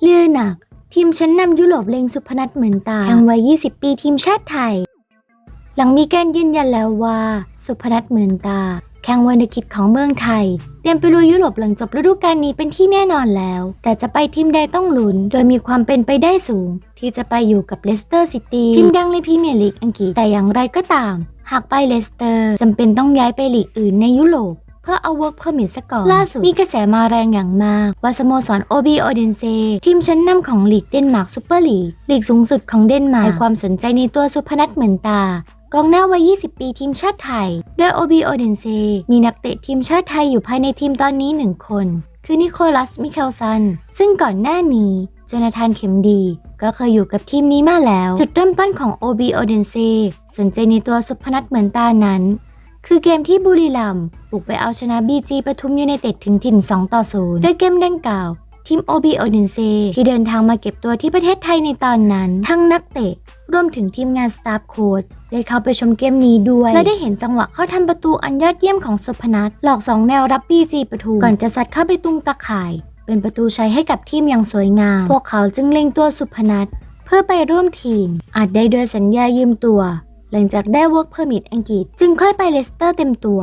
เลือหนัก ทีมชั้นนำยุโรปเล็งสุพนัทเหมือนตาแข่งวัย 20 ปีทีมชาติไทย หลังมีการยืนยันแล้วว่า สุพนัทเหมือนตา แข่งวันคิดของเมืองไทย เตรียมไปลุยยุโรปหลังจบฤดูกาลนี้เป็นที่แน่นอนแล้ว แต่จะไปทีมใดต้องลุ้น โดยมีความเป็นไปได้สูง ที่จะไปอยู่กับเลสเตอร์ซิตี้ทีมดังในพรีเมียร์ลีกอังกฤษแต่อย่างไรก็ตาม หากไปเลสเตอร์จำเป็นต้องย้ายไปลีกอื่นในยุโรป เพื่อเอา work permit ซะก่อน ล่าสุดมีกระแสมาแรงอย่างมาก ว่าสโมสร OB o d e n s e ทีมชั้นนำของลีกเดนมาร์กซูเปอร์ลีกลีกสูงสุดของเดนมาร์กให้ความสนใจในตัวสุพนัทเหมือนตากองหน้าวัย 20 ปีทีมชาติไทย โดย OB o d e n s e มีนักเตะทีมชาติไทยอยู่ภายในทีมตอนนี้หนึ่งคน คือนิโคลัส มิเคลซัน ซึ่งก่อนหน้านี้โจนาธานเข็มดี ก็เคยอยู่กับทีมนี้มาแล้ว จุดเริ่มต้นของ OB o d e n s e สนใจในตัวสุพนัทเหมือนตานั้น คือเกมที่บุรีรัมย์บุกไปเอาชนะบีจีปทุมยูไนเต็ดถึงถิ่น 2 ต่อ 0 โดยเกมดังกล่าวทีม OB o d e n s e ที่เดินทางมาเก็บตัวที่ประเทศไทยในตอนนั้น ทั้งนักเตะ รวมถึงทีมงานสตาฟโค้ดได้เข้าไปชมเกมนี้ด้วย และได้เห็นจังหวะเข้าทำประตูอันยอดเยี่ยมของสุพนัทหลอก 2 แนวรับบีจีปทุมก่อนจะซัดเข้าไปตุ้งตะข่าย เป็นประตูชัยให้กับทีมอย่างสวยงาม พวกเขาจึงเล็งตัวสุพนัทเพื่อไปร่วมทีม อาจได้ด้วยสัญญายืมตัว หลังจากได้ work permit อังกฤษจึงค่อยไปเลสเตอร์เต็มตัว